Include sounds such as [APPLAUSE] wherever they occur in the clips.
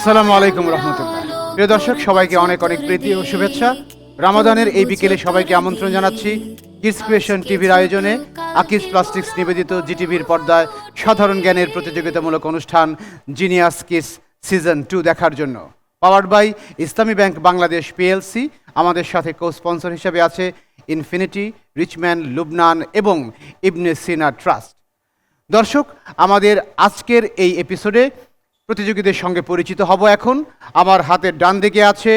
আসসালামু আলাইকুম রহমতুল্লাহ। প্রিয় দর্শক, সবাইকে অনেক অনেক প্রীতি ও শুভেচ্ছা। রামাদানের এই বিকেলে সবাইকে আমন্ত্রণ জানাচ্ছি কিডস ক্রিয়েশন টিভির আয়োজনে আকিস প্লাস্টিক্স নিবেদিত জিটিভির পর্দায় সাধারণ জ্ঞানের প্রতিযোগিতামূলক অনুষ্ঠান জিনিয়াস কিস সিজন টু দেখার জন্য। Powered by Islami Bank Bangladesh PLC আমাদের সাথে কো স্পন্সর হিসেবে আছে ইনফিনিটি রিচম্যান লুবনান এবং ইবনে সিনা ট্রাস্ট দর্শক, আমাদের আজকের এই এপিসোডে প্রতিযোগীদের সঙ্গে পরিচিত হব এখন। আমার হাতের ডান দিকে আছে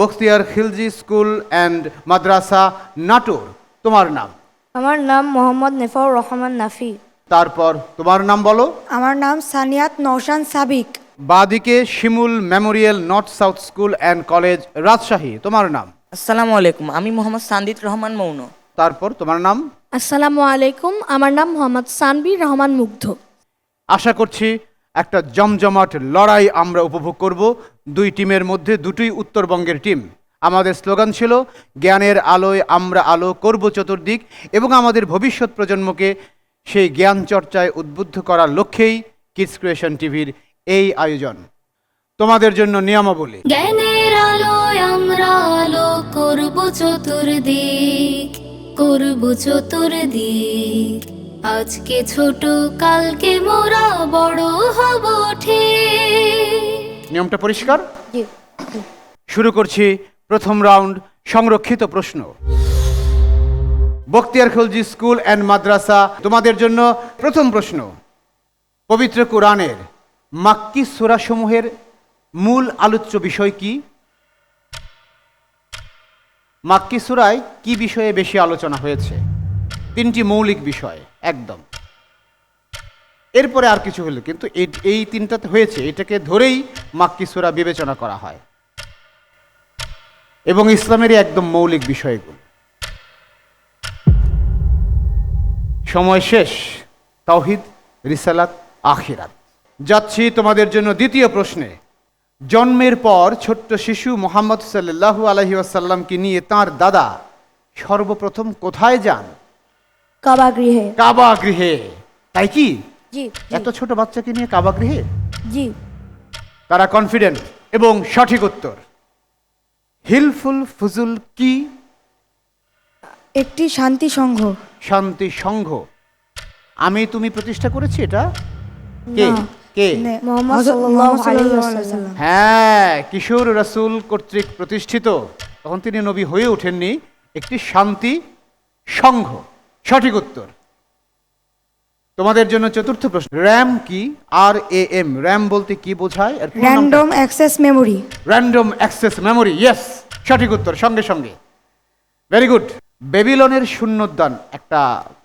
বখতিয়ার খিলজি স্কুল অ্যান্ড মাদ্রাসা নাটোর। তোমার নাম? আমার নাম মোহাম্মদ নেফাউর রহমান নাফি। তারপর তোমার নাম বলো? আমার নাম সানিয়াত নৌশান সাবিক। বাদিকে Shimul Memorial North South School and College Rajshahi. তোমার নাম? আসসালামু আলাইকুম আমি মোহাম্মদ সান্দিত রহমান মৌন। তারপর তোমার নাম? আসসালামু আলাইকুম আমার নাম মোহাম্মদ সানবীর রহমান মুগ্ধ। আশা করছি একটা জমজমাট লড়াই আমরা উপভোগ করব। দুই টিমের মধ্যে দুটোই উত্তরবঙ্গের টিম। আমাদের স্লোগান ছিল, জ্ঞানের আলোয় আমরা আলো করব চতুর্দিক এবং আমাদের ভবিষ্যৎ প্রজন্মকে সেই জ্ঞান চর্চায় উদ্বুদ্ধ করার লক্ষ্যেই কিডস ক্রিয়েশন টিভির এই আয়োজন। তোমাদের জন্য নিয়মাবলী। জ্ঞানের আলোয় আমরা আলো করব চতুর্দিক করব চতুর্দিক। আজকে ছোট কালকে মোরা বড় হব ঠিক। নিয়মটা পরিষ্কার? শুরু করছি প্রথম রাউন্ড সংরক্ষিত প্রশ্ন। বক্তিয়ার খলজি স্কুল অ্যান্ড মাদ্রাসা তোমাদের জন্য প্রথম প্রশ্ন। পবিত্র কোরআনের মাক্কি সুরাসমূহের মূল আলোচ্য বিষয় কি? মাক্কি সুরায় কি বিষয়ে বেশি আলোচনা হয়েছে? তিনটি মৌলিক বিষয়। একদম। এরপরে আর কিছু হলো, কিন্তু এই- তিনটাতে হয়েছে, এটাকে ধরেই মাক্কি সুরা বিবেচনা করা হয়। এবং ইসলামেরই একদম মৌলিক বিষয়গুলো। সময় শেষ, তাওহিদ, রিসালাত, আখিরাত। যাচ্ছি তোমাদের জন্য দ্বিতীয় প্রশ্নে। জন্মের পর ছোট্ট শিশু মোহাম্মদ সাল্লাল্লাহু আলহি আসাল্লামকে নিয়ে তার দাদা সর্বপ্রথম কোথায় যান? কাবা গৃহে কাবা গৃহে তাই কি? জি এত ছোট বাচ্চাকে নিয়ে কাবা গৃহে জি। তারা কনফিডেন্ট এবং সঠিক উত্তর। হিলফুল ফুজুল কি? একটি শান্তি সংঘ। শান্তি সংঘ। আমি তুমি প্রতিষ্ঠা করেছি এটা? কে? কে। হ্যাঁ কিশোর রাসূল কর্তৃক প্রতিষ্ঠিত। তখন তিনি নবী হয়ে ওঠেননি। একটি শান্তি সংঘ। সঠিক উত্তর। তোমাদের জন্য চতুর্থ প্রশ্ন র্যাম কি? আর এ এম র্যাম বলতে কি বোঝায়? নামটা? Random access memory random access memory yes সঠিক উত্তর সঙ্গে সঙ্গে। ভেরি গুড বেবিলনের শূন্যোদ্যান একটা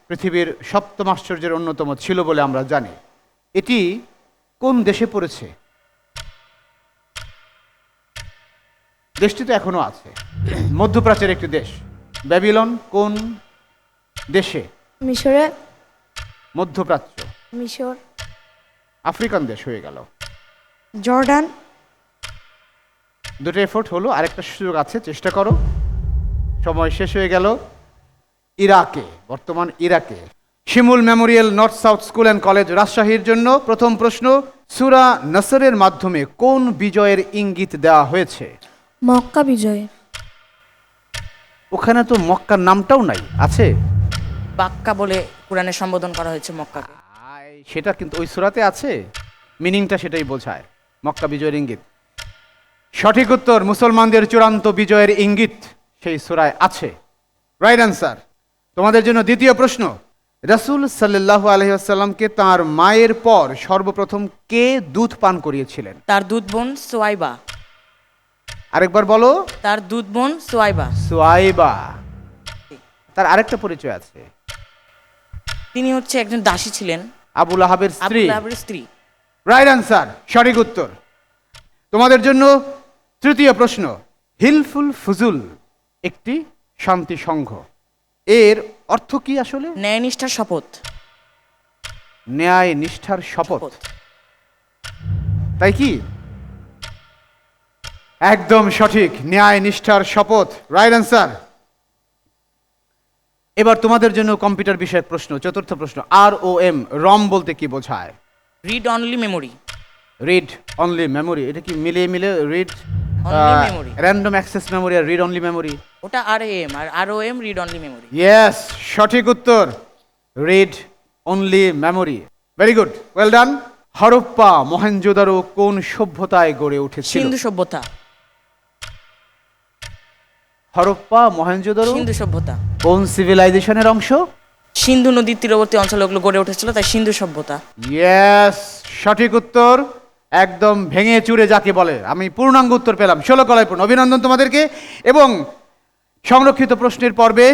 পৃথিবীর সপ্তম আশ্চর্যের অন্যতম ছিল বলে আমরা জানি। এটি কোন দেশে পড়েছে? দেশটি তো এখনও আছে। মধ্যপ্রাচ্যের একটি দেশ। ব্যাবিলন কোন দেশে মিশরে মধ্যপ্রাচ্য মিশর আফ্রিকান দেশ হয়ে গেল। জর্ডান। দুটো এফোর্ট হলো আরেকটা সুযোগ আছে চেষ্টা করো। সময় শেষ হয়ে গেল। ইরাকে বর্তমান ইরাকে। Shimul Memorial North South School and College রাজশাহীর জন্য প্রথম প্রশ্ন সুরা নসরের মাধ্যমে কোন বিজয়ের ইঙ্গিত দেওয়া হয়েছে? মক্কা বিজয়। ওখানে তো মক্কার নামটাও নাই আছে। বাক্কা বলে কোরআনে সম্বোধন করা হয়েছে মক্কাকে। আয়, সেটা কিন্তু ওই সুরাতে আছে। মিনিংটা সেটাই বোঝায়। মক্কা বিজয়ের ইঙ্গিত। সঠিক উত্তর মুসলমানদের চূড়ান্ত বিজয়ের ইঙ্গিত সেই সুরায় আছে। রাইট অ্যান্সার তোমাদের জন্য দ্বিতীয় প্রশ্ন। রাসূল সাল্লাল্লাহু আলহি আসাল্লামকে তাঁর মায়ের পর সর্বপ্রথম কে দুধ পান করিয়েছিলেন? তার দুধ বোন সোয়াইবা। আরেকবার বলো। তার দুধ বোন সোয়াইবা। সোয়াইবা। তার আরেকটা পরিচয় আছে। তিনি হচ্ছে একজন দাসী ছিলেন। আবুল আহাবের স্ত্রী। আবুল আহাবের স্ত্রী। রাইট অ্যান্সার সঠিক উত্তর। তোমাদের জন্য তৃতীয় প্রশ্ন হিলফুল ফুজুল একটি শান্তি সংঘ। এর অর্থ কি আসলে? ন্যায়নিষ্ঠার শপথ। ন্যায় নিষ্ঠার শপথ। তাই কি? একদম সঠিক ন্যায় নিষ্ঠার শপথ। রাইট অ্যান্সার এবার তোমাদের জন্য কম্পিউটার বিষয়ক প্রশ্ন চতুর্থ প্রশ্ন। আর ও এম রম বলতে কি বোঝায়? Read only memory read only memory এটা কি মিলিয়ে মিলে রিড. র্যান্ডম অ্যাক্সেস মেমোরি আর রিড অনলি মেমোরি ওটা আর এম আর R O M read only memory yes সঠিক উত্তর read only memory very good well done Harappa Mohenjodaro কোন সভ্যতায় গড়ে উঠেছিল? সিন্ধু সভ্যতা। হরপ্পা মহেঞ্জোদারো সিন্ধু সভ্যতা। কোন সিভিলাইজেশনের অংশ? সিন্ধু নদীর তীরবর্তী অঞ্চলে ওগুলো গড়ে উঠেছিল তাই সিন্ধু সভ্যতা। ইয়েস সঠিক উত্তর একদম ভেঙে চুরে যাকে বলে। আমি পূর্ণাঙ্গ উত্তর পেলাম। ষোলো কলায় পূর্ণ অভিনন্দন তোমাদেরকে। এবং সংরক্ষিত প্রশ্নের পর্বে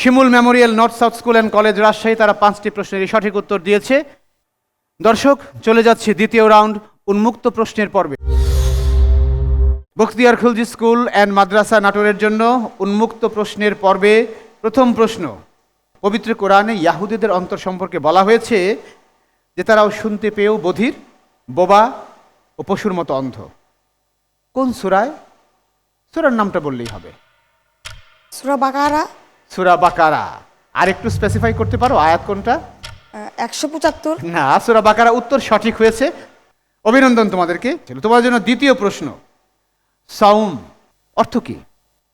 Shimul Memorial North South School and College Rajshahi তারা পাঁচটি প্রশ্নের সঠিক উত্তর দিয়েছে। দর্শক চলে যাচ্ছে দ্বিতীয় রাউন্ড উন্মুক্ত প্রশ্নের পর্বে। বখতিয়ার খুলজি স্কুল অ্যান্ড মাদ্রাসা নাটোরের জন্য উন্মুক্ত প্রশ্নের পর্বে প্রথম প্রশ্ন পবিত্র কোরআনে ইয়াহুদিদের অন্তর সম্পর্কে বলা হয়েছে যে তারাও শুনতে পেয়েও বধির বোবা ও পশুর মতো অন্ধ। কোন সুরায়? সুরার নামটা বললেই হবে। সুরা বাকারা। সুরা বাকারা। আর একটু স্পেসিফাই করতে পারো আয়াত কোনটা? একশো পঁচাত্তর। না সুরা বাকারা উত্তর সঠিক হয়েছে। অভিনন্দন তোমাদেরকে। তোমার জন্য দ্বিতীয় প্রশ্ন। সাউম অর্থ কি?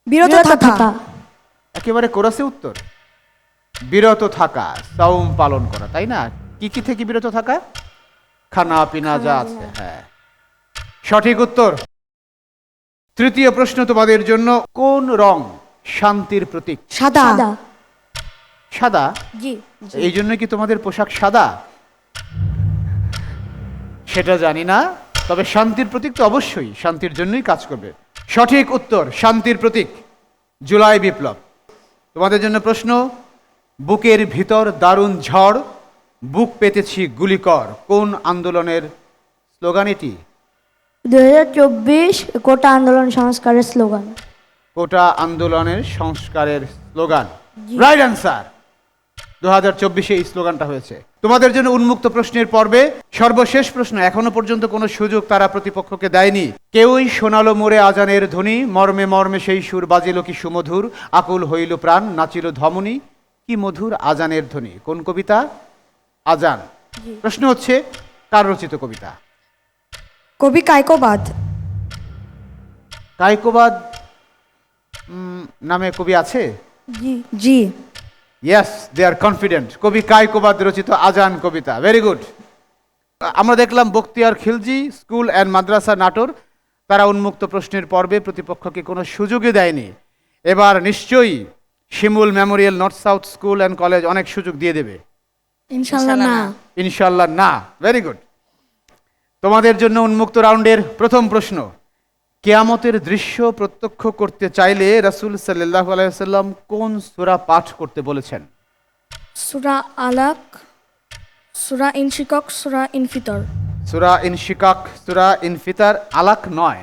বিরত থাকা। একেবারে কোরাসে উত্তর। বিরত থাকা সাউম পালন করা তাই না? কি কি থেকে বিরত থাকা? খানা পিনা যা আছে হ্যাঁ। সঠিক উত্তর। তৃতীয় প্রশ্ন তোমাদের জন্য কোন রং শান্তির প্রতীক? সাদা। সাদা। সাদা? জি এই জন্য কি তোমাদের পোশাক সাদা? সেটা জানি না। তবে শান্তির প্রতীক তো অবশ্যই শান্তির জন্যই কাজ করবে। সঠিক উত্তর শান্তির প্রতীক জুলাই বিপ্লব। তোমাদের জন্য প্রশ্ন বুকের ভিতর দারুণ ঝড় বুক পেতেছি গুলিকর কোন আন্দোলনের স্লোগান এটি দু হাজার চব্বিশ কোটা আন্দোলন সংস্কারের স্লোগান। কোটা আন্দোলনের সংস্কারের স্লোগান। রাইট অ্যান্সার দু হাজার চব্বিশে এই স্লোগানটা হয়েছে। তোমাদের জন্য উন্মুক্ত প্রশ্নের পর্বে সর্বশেষ প্রশ্ন এখনও পর্যন্ত কোনো সুযোগ তারা প্রতিপক্ষকে দেয়নি। কেউই শোনালো মোরে আজানের ধ্বনি মর্মে মর্মে সেই সুর বাজিল কি সুমধুর আকুল হইল প্রাণ নাচিল ধমনী কি মধুর আজানের ধ্বনি। কোন কবিতা? আজান। প্রশ্ন হচ্ছে কার রচিত কবিতা? কবি কায়কোবাদ কায়কোবাদ নামে কবি আছে? জি। জি। ইয়েস দে আর কনফিডেন্ট কবি কায়কোবাদ রচিত আজান কবিতা ভেরি গুড আমরা দেখলাম বক্তিয়ার খিলজি স্কুল অ্যান্ড মাদ্রাসা নাটোর তারা উন্মুক্ত প্রশ্নের পর্বে প্রতিপক্ষকে কোনো সুযোগই দেয়নি। এবার নিশ্চয়ই Shimul Memorial North South School and College অনেক সুযোগ দিয়ে দেবে। ইনশাল্লাহ না। ইনশাল্লাহ না। ভেরি গুড তোমাদের জন্য উন্মুক্ত রাউন্ডের প্রথম প্রশ্ন। কেয়ামতের দৃশ্য প্রত্যক্ষ করতে চাইলে রাসূল সাল্লাহ আলাইসাল্লাম কোন সূরা পাঠ করতে বলেছেন? সুরা আলাক সুরা ইনশিকক সুরা ইনফিতর। সুরা ইনশিকাক সুরা ইনফিতার আলাক নয়।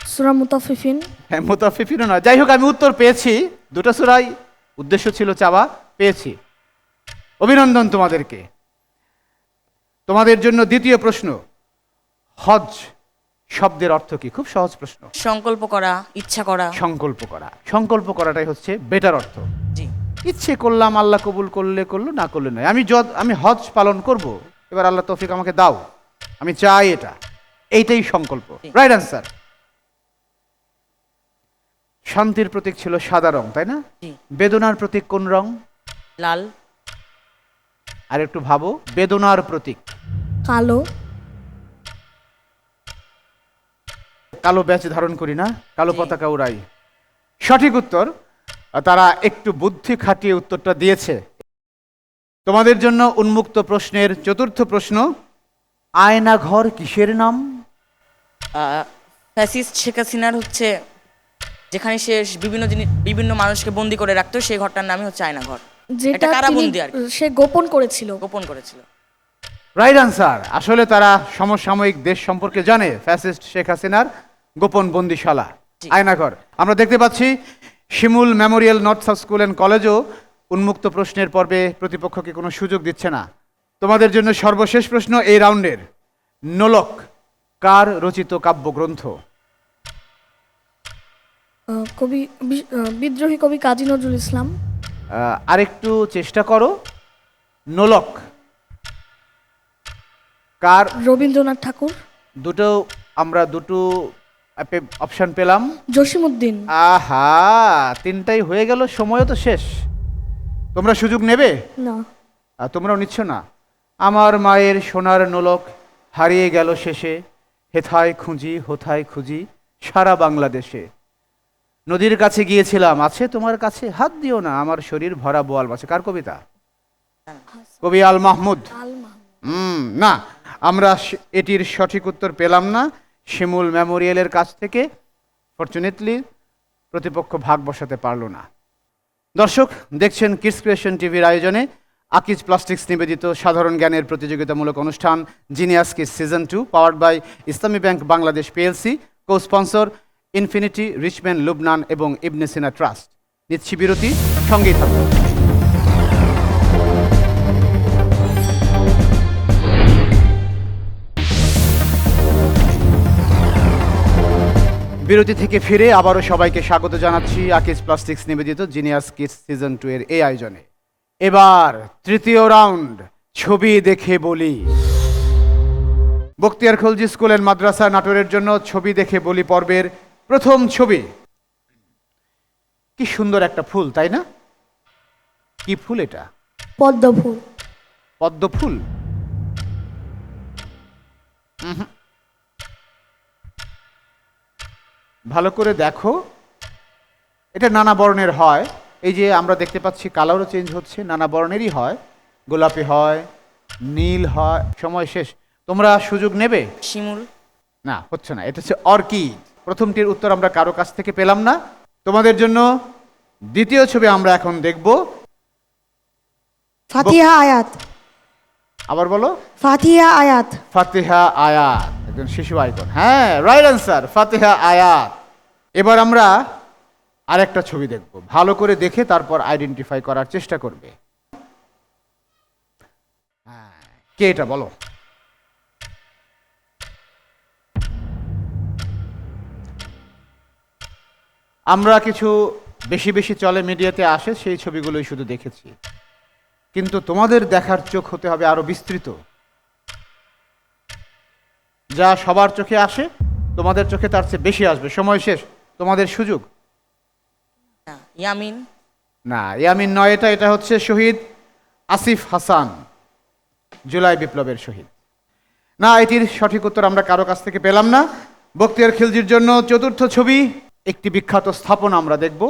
সুরা মুতাফিফিন। হ্যাঁ মুতাফিফিনও নয়। যাই হোক আমি উত্তর পেয়েছি। দুটো সুরাই উদ্দেশ্য ছিল চাওয়া পেয়েছি। অভিনন্দন তোমাদেরকে। তোমাদের জন্য দ্বিতীয় প্রশ্ন হজ শব্দের অর্থ কি? খুব সহজ প্রশ্ন। সংকল্প করা ইচ্ছা করা। সংকল্প করা। সংকল্প করাটাই হচ্ছে বেটার অর্থ। জি। ইচ্ছে করলাম আল্লাহ কবুল করলে করল না করলে নয়। আমি যদ আমি হজ পালন করব এবার আল্লাহ তৌফিক আমাকে দাও। আমি চাই এটা। এইটাই সংকল্প। রাইট অ্যান্সার শান্তির প্রতীক ছিল সাদা রং তাই না? বেদনার প্রতীক কোন রং? লাল। আর একটু ভাবো। বেদনার প্রতীক। কালো। কালো ব্যাচ ধারণ করি না কালো পতাকা উড়াই। সঠিক উত্তর তারা একটু বুদ্ধি খাটিয়ে উত্তরটা দিয়েছে। তোমাদের জন্য উন্মুক্ত প্রশ্নের চতুর্থ প্রশ্ন আয়না ঘর কিসের নাম? ফ্যাসিস্ট শেখ হাসিনার হচ্ছে যেখানে সে বিভিন্ন জিনিস বিভিন্ন মানুষকে বন্দি করে রাখতো সেই ঘরটার নামই হচ্ছে আয়না ঘর। যেটা কারাবন্দি আর সে গোপন করেছিল। গোপন করেছিল। রাইট আনসার আসলে তারা সমসাময়িক দেশ সম্পর্কে জানে ফ্যাসিস্ট শেখ হাসিনার গোপন বন্দিশালা। আয়নাঘর। আমরা দেখতে পাচ্ছি Shimul Memorial north south school and কলেজও উন্মুক্ত প্রশ্নের পর্বে প্রতিপক্ষকে কোনো সুযোগ দিচ্ছে না। তোমাদের জন্য সর্বশেষ প্রশ্ন এই রাউন্ডের। নোলক কার রচিত কাব্যগ্রন্থ? কবি বিদ্রোহী কবি কাজী নজরুল ইসলাম। আহ, আরেকটু চেষ্টা করো। নোলক কার? রবীন্দ্রনাথ ঠাকুর। দুটো আমরা দুটো অপশন পেলাম। জসিমউদ্দিন। আহা তিনটাই হয়ে গেল সময়ও তো শেষ। তোমরা সুযোগ নেবে? না। আর তোমরাও নিচ্ছ না। আমার মায়ের সোনার নোলক হারিয়ে গেল শেষে। হেথায় খুঁজি হোথায় খুঁজি সারা বাংলাদেশে। নদীর কাছে গিয়েছিলাম আছে তোমার কাছে? হাত দিও না আমার শরীর ভরা বোয়াল মাছে। কার কবিতা? কবি আল মাহমুদ। হুম না আমরা এটির সঠিক উত্তর পেলাম না। শিমুল মেমোরিয়ালের কাছ থেকে ফর্চুনেটলি প্রতিপক্ষ ভাগ বসাতে পারল না। দর্শক, দেখছেন কিডস ক্রিয়েশন টিভির আয়োজনে আকিজ প্লাস্টিক্স নিবেদিত সাধারণ জ্ঞানের প্রতিযোগিতামূলক অনুষ্ঠান Genius Kiss season two powered by Islami Bank Bangladesh PLC co sponsor Infinity Richman Lubnan এবং ইবনে সিনা ট্রাস্ট নিচ্ছি বিরতি, সঙ্গেই থাকুন। বিরতি থেকে ফিরে আবারও সবাইকে স্বাগত জানাচ্ছি আকিজ প্লাস্টিক্স নিবেদিত জিনিয়াস কিডস সিজন টু এর এই আয়োজনে। এবার তৃতীয় রাউন্ড ছবি দেখে বলি। বক্তিয়ার খলজি স্কুল অ্যান্ড মাদ্রাসা নাটোরের জন্য ছবি দেখে বলি পর্বের প্রথম ছবি। কি সুন্দর একটা ফুল তাই না? কি ফুল এটা? পদ্ম ফুল। পদ্ম ফুল? করে দেখো। এটা নানা বর্ণের হয়। এই যে আমরা দেখতে পাচ্ছি কালারও চেঞ্জ হচ্ছে নানা বর্ণেরই হয়। গোলাপি হয় নীল হয় সময় শেষ। তোমরা সুযোগ নেবে? শিমুল। না হচ্ছে না এটা হচ্ছে অর্কিড। প্রথমটির উত্তর আমরা কারও কাছ থেকে পেলাম না। তোমাদের জন্য দ্বিতীয় ছবি আমরা এখন দেখব। ফাতিহা আয়াত। আবার বলো। ফাতিহা আয়াত। ফাতেহা আয়াত একজন শিশু আইকন হ্যাঁ রাইট অ্যান্সার ফাতেহা আয়াত। এবার আমরা আরেকটা ছবি দেখব। ভালো করে দেখে তারপর আইডেন্টিফাই করার চেষ্টা করবে। হ্যাঁ, কে এটা বলো? আমরা কিছু বেশি বেশি চলে মিডিয়াতে আসে সেই ছবিগুলোই শুধু দেখেছি। কিন্তু তোমাদের দেখার চোখ হতে হবে আরও বিস্তৃত। যা সবার চোখে আসে তোমাদের চোখে তার চেয়ে বেশি আসবে। সময় শেষ। তোমাদের সুযোগ? না, ইয়ামিন? না ইয়ামিন নয় এটা এটা হচ্ছে শহীদ আসিফ হাসান জুলাই বিপ্লবের শহীদ। না এটির সঠিক উত্তর আমরা কারও কাছ থেকে পেলাম না। বক্তিয়ার খিলজির জন্য চতুর্থ ছবি একটি বিখ্যাত স্থাপনা আমরা দেখব।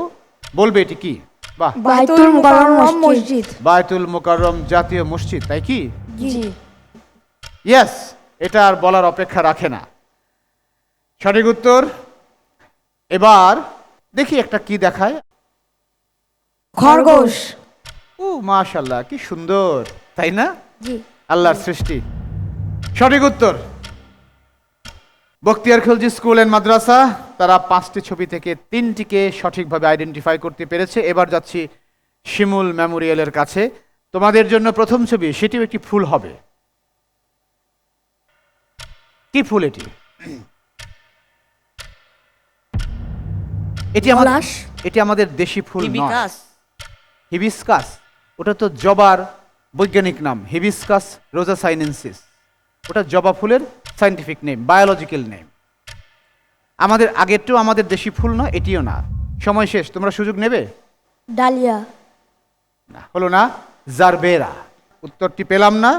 বলবে এটি কি? বাহ। বাইতুল মুকাররম মুকাররম মসজিদ। বায়তুল মোকাররম জাতীয় মসজিদ তাই কি? জি। ইয়েস এটা আর বলার অপেক্ষা রাখে না। সঠিক উত্তর এবার দেখি একটা কি দেখায়। খরগোশ। ও মাশাল্লাহ কি সুন্দর তাই না? জি। আল্লাহর সৃষ্টি। সঠিক উত্তর। বক্তিয়ার খলজি স্কুল অ্যান্ড মাদ্রাসা তারা পাঁচটি ছবি থেকে তিনটিকে সঠিকভাবে আইডেন্টিফাই করতে পেরেছে। এবার যাচ্ছি শিমুল মেমোরিয়ালের কাছে। তোমাদের জন্য প্রথম ছবি সেটিও একটি ফুল হবে। কি ফুল এটি? [CLEARS THROAT] এটি আমার পলাশ। এটি আমাদের দেশি ফুল নয়। বিকাশ হিবিস্কাস। ওটা তো জবার বৈজ্ঞানিক নাম হিবিস্কাস রোজা সাইনেন্সিস ওটা জবা ফুলের সাইন্টিফিক নেম বায়োলজিক্যাল নেম। আমাদের আগেরটাও আমাদের দেশি ফুল না এটিও না। সময় শেষ তোমরা সুযোগ নেবে? ডালিয়া। না হলো না জারবেরা। উত্তরটি পেলাম না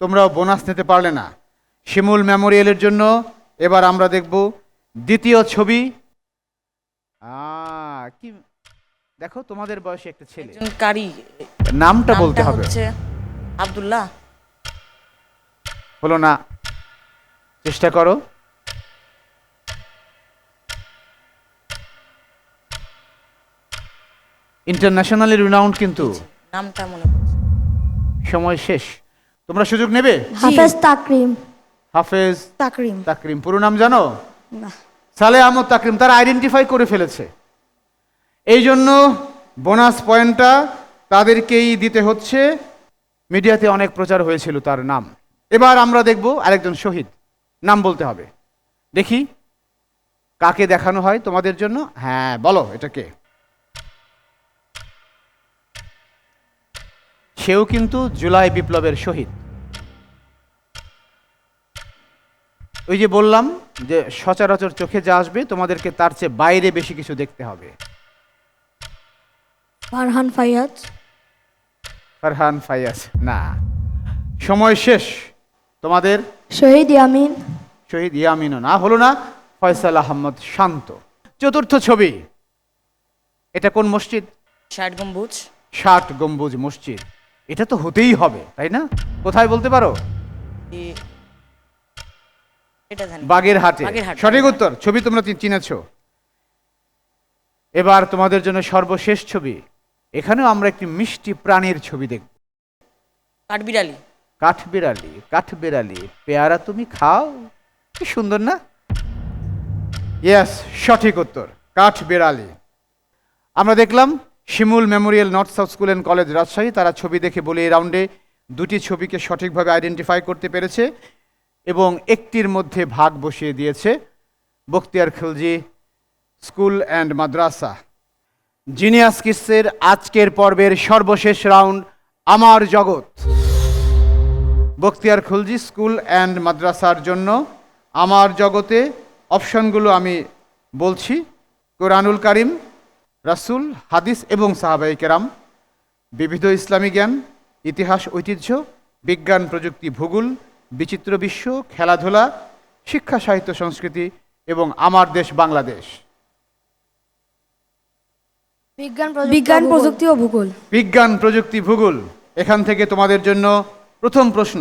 তোমরাও বোনাস নিতে পারলে না। শিমুল মেমোরিয়ালের জন্য এবার আমরা দেখব দ্বিতীয় ছবি কি দেখো তোমাদের বয়সে একটা ছেলে। একজন কারি। নামটা বলতে হবে। হচ্ছে আব্দুল্লাহ। হলো না। চেষ্টা করো। ইন্টারন্যাশনালি রিনাউন্ড কিন্তু। নামটা মনে পড়ছে। সময় শেষ। তোমরা সুযোগ নেবে? হাফেজ তাকরিম। হাফেজ তাকরিম। তাকরিম। পুরো নাম জানো? না। সালে আহমদ তাকরিম তারা আইডেন্টিফাই করে ফেলেছে। এই জন্য বোনাস পয়েন্টটা তাদেরকেই দিতে হচ্ছে। মিডিয়াতে অনেক প্রচার হয়েছিল তার নাম। এবার আমরা দেখব আরেকজন শহীদ। নাম বলতে হবে। দেখি, কাকে দেখানো হয় তোমাদের জন্য? হ্যাঁ বলো, এটা কে? সেও কিন্তু জুলাই বিপ্লবের শহীদ। ওই যে বললাম যে সচরাচর চোখে যা আসবে তোমাদেরকে তার চেয়ে বাইরে বেশি কিছু দেখতে হবে। ফারহান ফাইয়াজ। ফারহান ফাইয়াজ না। সময় শেষ। তোমাদের? শহীদ ইয়ামিন। শহীদ ইয়ামিনও না হলো না ফয়সাল আহমদ শান্ত। চতুর্থ ছবি। এটা কোন মসজিদ? ষাট গম্বুজ। ষাট গম্বুজ মসজিদ। এটা তো হতেই হবে তাই না? কোথায় বলতে পারো? বাগেরহাটে। বাগেরহাট। সঠিক উত্তর ছবি তোমরা চিনেছো। এবার তোমাদের জন্য সর্বশেষ ছবি। এখানেও আমরা একটি মিষ্টি প্রাণীর ছবি দেখব কাঠবিড়ালি। কাঠবিড়ালি কাঠবিড়ালি পেয়ারা তুমি খাও। কি সুন্দর না? ইয়েস সঠিক উত্তর কাঠবিড়ালি। আমরা দেখলাম Shimul Memorial North South School and College Rajshahi. তারা ছবি দেখে বলে এই রাউন্ডে দুটি ছবিকে সঠিকভাবে আইডেন্টিফাই করতে পেরেছে। এবং একটির মধ্যে ভাগ বসিয়ে দিয়েছে Bakhtiyar Khilji School and Madrasa. Genius কিসের আজকের পর্বের সর্বশেষ রাউন্ড আমার জগৎ। বখতিয়ার খুলজি স্কুল অ্যান্ড মাদ্রাসার জন্য আমার জগতে অপশনগুলো আমি বলছি। কোরআনুল কারিম, রাসুল, হাদিস এবং সাহাবাই কেরাম, বিবিধ ইসলামী জ্ঞান, ইতিহাস, ঐতিহ্য, বিজ্ঞান প্রযুক্তি, ভূগোল বিচিত্র বিশ্ব খেলাধুলা শিক্ষা সাহিত্য সংস্কৃতি এবং আমার দেশ বাংলাদেশ। বিজ্ঞান প্রযুক্তি ও ভূগোল। বিজ্ঞান প্রযুক্তি ভূগোল এখান থেকে তোমাদের জন্য প্রথম প্রশ্ন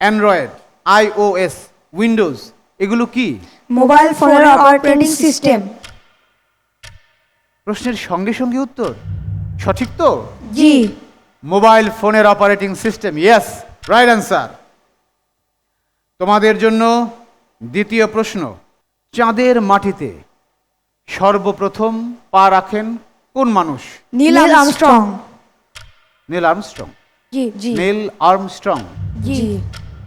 অ্যান্ড্রয়েড আইওএস উইন্ডোজ এগুলো কি? মোবাইল ফোনের অপারেটিং সিস্টেম প্রশ্নের সঙ্গে সঙ্গে উত্তর সঠিক তো? জি। মোবাইল ফোনের operating system yes right answer তোমাদের জন্য দ্বিতীয় প্রশ্ন চাঁদের মাটিতে সর্বপ্রথম পা রাখেন কোন মানুষ? Neil Armstrong. Neil Armstrong. জি জি। Neil Armstrong. জি।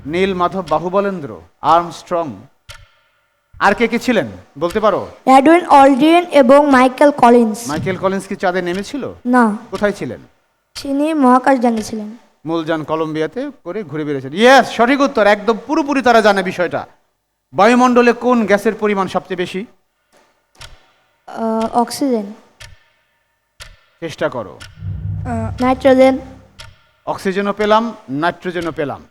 নীল মাধব বাহুবলেন্দ্র আর্মস্ট্রং। আর কে কে ছিলেন? বলতে পারো? এডউইন অলড্রিন এবং মাইকেল কলিন্স। মাইকেল কলিন্স কি চাঁদে নেমেছিল? না। কোথায় ছিলেন? তিনি মহাকাশ জানিয়েছিলেন মূলযান কলম্বিয়াতে করে ঘুরে বেরিয়েছেন ইয়েস সঠিক উত্তর একদম পুরোপুরি তারা জানে বিষয়টা। বায়ুমণ্ডলে কোন গ্যাসের পরিমাণ সবচেয়ে বেশি? অক্সিজেন। চেষ্টা করো। নাইট্রোজেন। অক্সিজেনও পেলাম নাইট্রোজেনও পেলাম।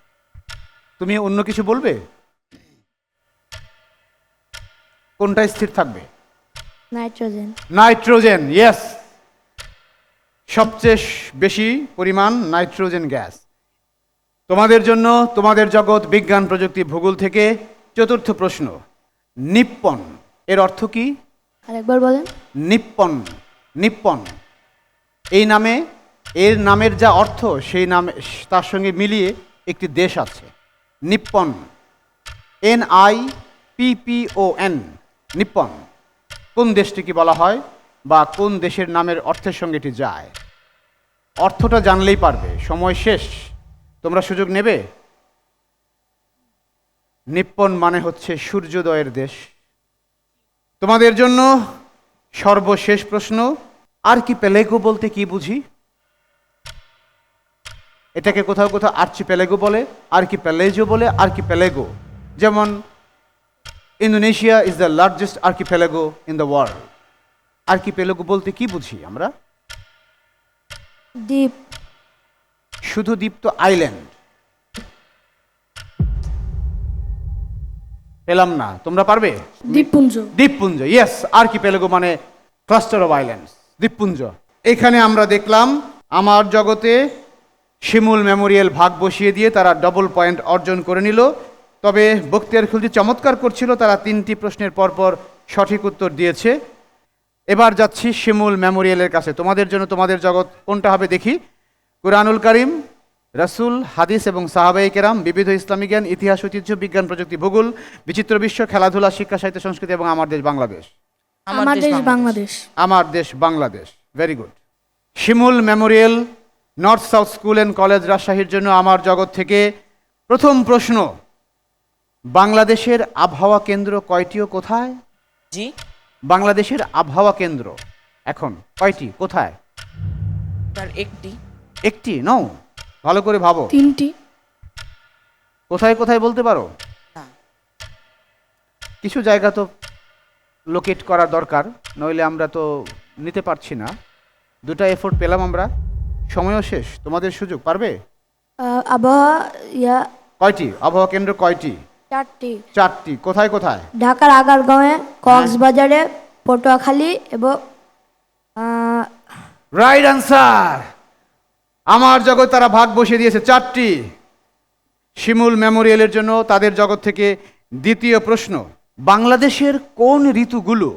তুমি অন্য কিছু বলবে? কোনটা স্থির থাকবে? নাইট্রোজেন। নাইট্রোজেন ইয়েস সবচেয়ে বেশি পরিমাণ নাইট্রোজেন গ্যাস। তোমাদের জন্য তোমাদের জগৎ বিজ্ঞান প্রযুক্তি ভূগোল থেকে চতুর্থ প্রশ্ন নিপ্পন। এর অর্থ কি? আরেকবার বলেন। Nippon Nippon. এই নামে এর নামের যা অর্থ সেই নামে তার সঙ্গে মিলিয়ে একটি দেশ আছে। Nippon. N I P P O N Nippon. কোন দেশটিকে বলা হয়? বা কোন দেশের নামের অর্থের সঙ্গে এটি যায়। অর্থটা জানলেই পারবে। সময় শেষ। তোমরা সুযোগ নেবে? নিপ্পন মানে হচ্ছে সূর্যোদয়ের দেশ। তোমাদের জন্য সর্বশেষ প্রশ্ন, আর কি পেলেগো বলতে কি বুঝি? এটাকে কোথাও কোথাও আর্চি পেলেগো বলে, আর কি পেলেজো বলে, আর কি পেলেগো। যেমন, Indonesia is the largest archipelago in the world archipelago বলতে কি বুঝি আমরা? দ্বীপ। শুধু দ্বীপ তো আইল্যান্ড। পেলাম না তোমরা পারবে? দ্বীপপুঞ্জ। দ্বীপপুঞ্জ ইয়েস আর কি আর্কিপেলেগো মানে ক্লাস্টার অফ আইল্যান্ডস দ্বীপপুঞ্জ। এখানে আমরা দেখলাম আমার জগতে শিমুল মেমোরিয়াল ভাগ বসিয়ে দিয়ে তারা ডবল পয়েন্ট অর্জন করে নিল। তবে বক্তিয়ার খুলজি চমৎকার করছিল তারা তিনটি প্রশ্নের পরপর সঠিক উত্তর দিয়েছে। এবার যাচ্ছি শিমুল মেমোরিয়ালের কাছে। তোমাদের জন্য তোমাদের জগৎ কোনটা হবে দেখি। কুরআনুল করিম রাসূল হাদিস এবং সাহাবাই কেরাম বিবিধ ইসলামী জ্ঞান ইতিহাস ঐতিহ্য বিজ্ঞান প্রযুক্তি ভূগোল বিচিত্র বিশ্ব খেলাধুলা শিক্ষা সাহিত্য সংস্কৃতি এবং আমার দেশ বাংলাদেশ। আমার দেশ বাংলাদেশ। আমার দেশ Bangladesh. Very good Shimul Memorial North South School and College রাজশাহীর জন্য আমার জগৎ থেকে প্রথম প্রশ্ন বাংলাদেশের আবহাওয়া কেন্দ্র কয়টি ও কোথায়? জি। বাংলাদেশের আবহাওয়া কেন্দ্র। এখন কয়টি? কোথায়? তার একটি। একটি? নও ভালো করে ভাবো। তিনটি। কোথায় কোথায় বলতে পারো? না। কিছু জায়গা তো লোকেট করা দরকার নইলে আমরা তো নিতে পারছি না। দুটা এফোর্ট পেলাম আমরা। সময়ও শেষ। তোমাদের সুযোগ পারবে? আবহাওয়া ইয়া। কয়টি? আবহাওয়া কেন্দ্র কয়টি? চারটি। চারটি। কোথায় কোথায়? ঢাকার আগারগাঁওয়ে কক্সবাজারে পটুয়াখালী এবং রাইট আনসার আমার জগৎ তারা ভাগ বসিয়ে দিয়েছে চারটি। শিমুল মেমোরিয়ালের জন্য তাদের জগৎ থেকে দ্বিতীয় প্রশ্ন বাংলাদেশের কোন ঋতুগুলো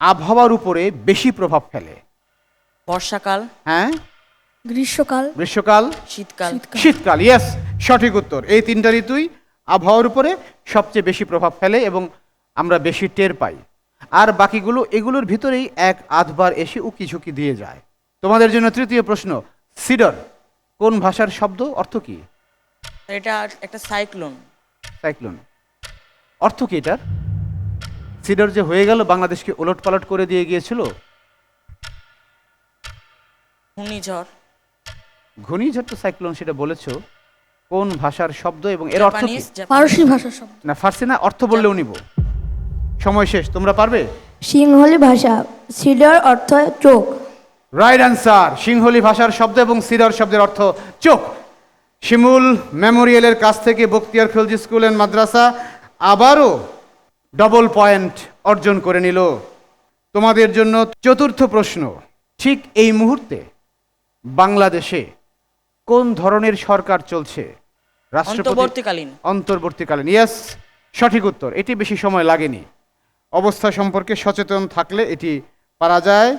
আবহাওয়ার উপরে বেশি প্রভাব ফেলে? বর্ষাকাল। হ্যাঁ? গ্রীষ্মকাল। গ্রীষ্মকাল? শীতকাল। শীতকাল। ইয়েস সঠিক উত্তর। এই তিনটা ঋতুই আবহাওয়ার উপরে সবচেয়ে বেশি প্রভাব ফেলে এবং আমরা বেশি টের পাই। আর বাকিগুলো এগুলোর ভিতরেই এক আধবার এসে উকি ঝুঁকি দিয়ে যায়। তোমাদের জন্য তৃতীয় প্রশ্ন সিডর কোন ভাষার শব্দ অর্থ কি? এটা একটা সাইক্লোন। সাইক্লোন। অর্থ কি এটার? সিডর যে হয়ে গেল বাংলাদেশকে ওলট পালট করে দিয়ে গিয়েছিল? ঘূর্ণিঝড়। ঘূর্ণিঝড় তো সাইক্লোন সেটা বলেছ। কোন ভাষার শব্দ এবং এর অর্থ কি? জাপানিজ। ভাষার শব্দ। না ফার্সি না অর্থ বললেও নিব। সময় শেষ তোমরা পারবে? সিংহলি ভাষা সিডর অর্থ চোখ। রাইট অ্যান্সার সিংহলি ভাষার শব্দ এবং সিডর শব্দের অর্থ চোখ। শিমুল মেমোরিয়ালের কাছ থেকে বক্তিয়ার খলজি স্কুল অ্যান্ড মাদ্রাসা আবারও ডবল পয়েন্ট অর্জন করে নিল। তোমাদের জন্য চতুর্থ প্রশ্ন ঠিক এই মুহূর্তে বাংলাদেশে কোন ধরনের সরকার চলছে? অন্তর্বর্তীকালীন। অন্তর্বর্তীকালীন ইয়েস সঠিক উত্তর এটি বেশি সময় লাগেনি। অবস্থা সম্পর্কে সচেতন থাকলে এটি পারা যায়।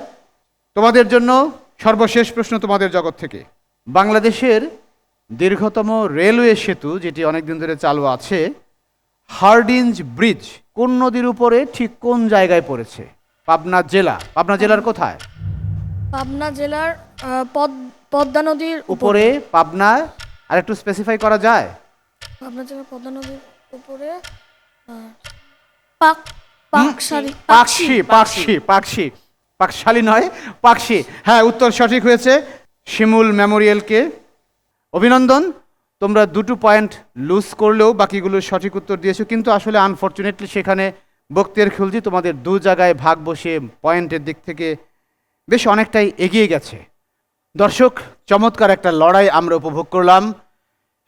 তোমাদের জন্য সর্বশেষ প্রশ্ন তোমাদের জগৎ থেকে। বাংলাদেশের দীর্ঘতম রেলওয়ে সেতু যেটি অনেকদিন ধরে চালু আছে হার্ডিঞ্জ ব্রিজ কোন নদীর উপরে ঠিক কোন জায়গায় পড়েছে? পাবনা জেলা পাবনা জেলার কোথায়? পাবনা জেলার পদ্মা নদীর উপরে পাবনা আর একটু স্পেসিফাই করা যায়? পাবনা জেলার পদ্মা নদীর উপরে পাক পাকসারি পাকশি পাকশি পাকশি পাকশালী নয় পাকশি। হ্যাঁ উত্তর সঠিক হয়েছে। শিমুল মেমোরিয়ালকে অভিনন্দন। তোমরা দুটো পয়েন্ট লুজ করলেও বাকিগুলো সঠিক উত্তর দিয়েছ কিন্তু আসলে আনফর্চুনেটলি সেখানে বক্তের খুলজি তোমাদের দু জায়গায় ভাগ বসে পয়েন্টের দিক থেকে বেশ অনেকটাই এগিয়ে গেছে। দর্শক চমৎকার একটা লড়াই আমরা উপভোগ করলাম।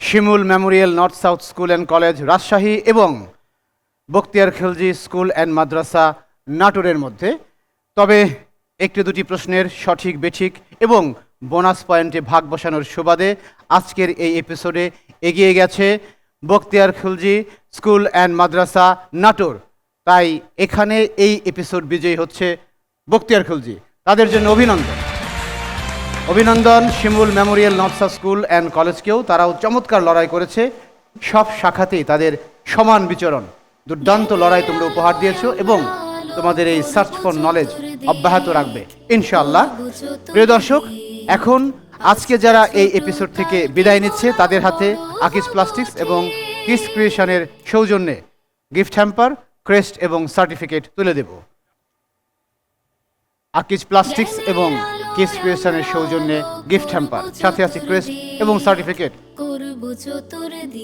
Shimul Memorial North South School and College Rajshahi এবং বক্তিয়ার খিলজি স্কুল অ্যান্ড মাদ্রাসা নাটোরের মধ্যে। তবে একটি দুটি প্রশ্নের সঠিক বেঠিক এবং বোনাস পয়েন্টে ভাগ বসানোর সুবাদে আজকের এই এপিসোডে এগিয়ে গেছে বক্তিয়ার খিলজি স্কুল অ্যান্ড মাদ্রাসা নাটোর। তাই এখানে এই এপিসোড বিজয়ী হচ্ছে বক্তিয়ার খিলজি। তাদের জন্য অভিনন্দন। অভিনন্দন, Shimul Memorial North South School and কলেজকেও তারাও চমৎকার লড়াই করেছে। সব শাখাতেই তাদের সমান বিচরণ। দুর্দান্ত লড়াই তোমরা উপহার দিয়েছ এবং তোমাদের এই সার্চ ফর নলেজ অব্যাহত রাখবে, ইনশাআল্লাহ। প্রিয় দর্শক, এখন আজকে যারা এই এপিসোড থেকে বিদায় নিচ্ছে, তাদের হাতে আকিস প্লাস্টিক্স এবং কিস ক্রিয়েশনের সৌজন্যে গিফট হ্যাম্পার ক্রেস্ট এবং সার্টিফিকেট তুলে দেব। আকিজ প্লাস্টিক্স এবং কিস ক্রিয়েশনের সৌজন্যে গিফট হ্যাম্পার সাথে আছে ক্রেস্ট এবং সার্টিফিকেট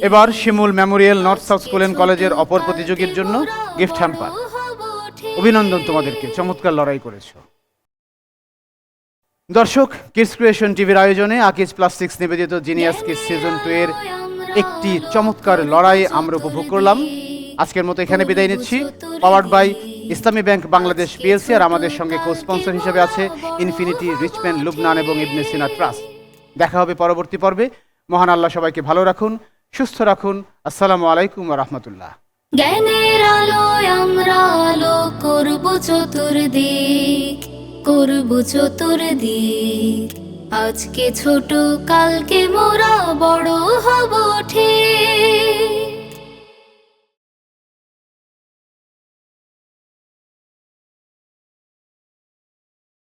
এবার Shimul Memorial North South School and কলেজের অপর প্রতিযোগীর জন্য গিফট হ্যাম্পার অভিনন্দন তোমাদেরকে, চমৎকার লড়াই করেছ। দর্শক কিডস ক্রিয়েশন টিভির আয়োজনে আকিজ প্লাস্টিক্স নিবেদিত জিনিয়াস কিস সিজন টু এর একটি চমৎকার লড়াই আমরা উপভোগ করলাম। আজকের মতো এখানে বিদায় নিচ্ছি। Powered by Islami Bank Bangladesh PLC আর আমাদের সঙ্গে কো স্পন্সর হিসেবে আছে ইনফিনিটি রিচম্যান লুবনান এবং ইবনে সিনা ট্রাস্ট দেখা হবে পরবর্তী পর্বে। মহান আল্লাহ সবাইকে ভালো রাখুন, সুস্থ রাখুন। আসসালামু আলাইকুম রহমতুল্লাহ। জ্ঞানের আলোয় আমরা আলো করব চতুর্দিক করব চতুর্দিক। আজকে ছোট, কালকে মোরা বড় হব ঠিক।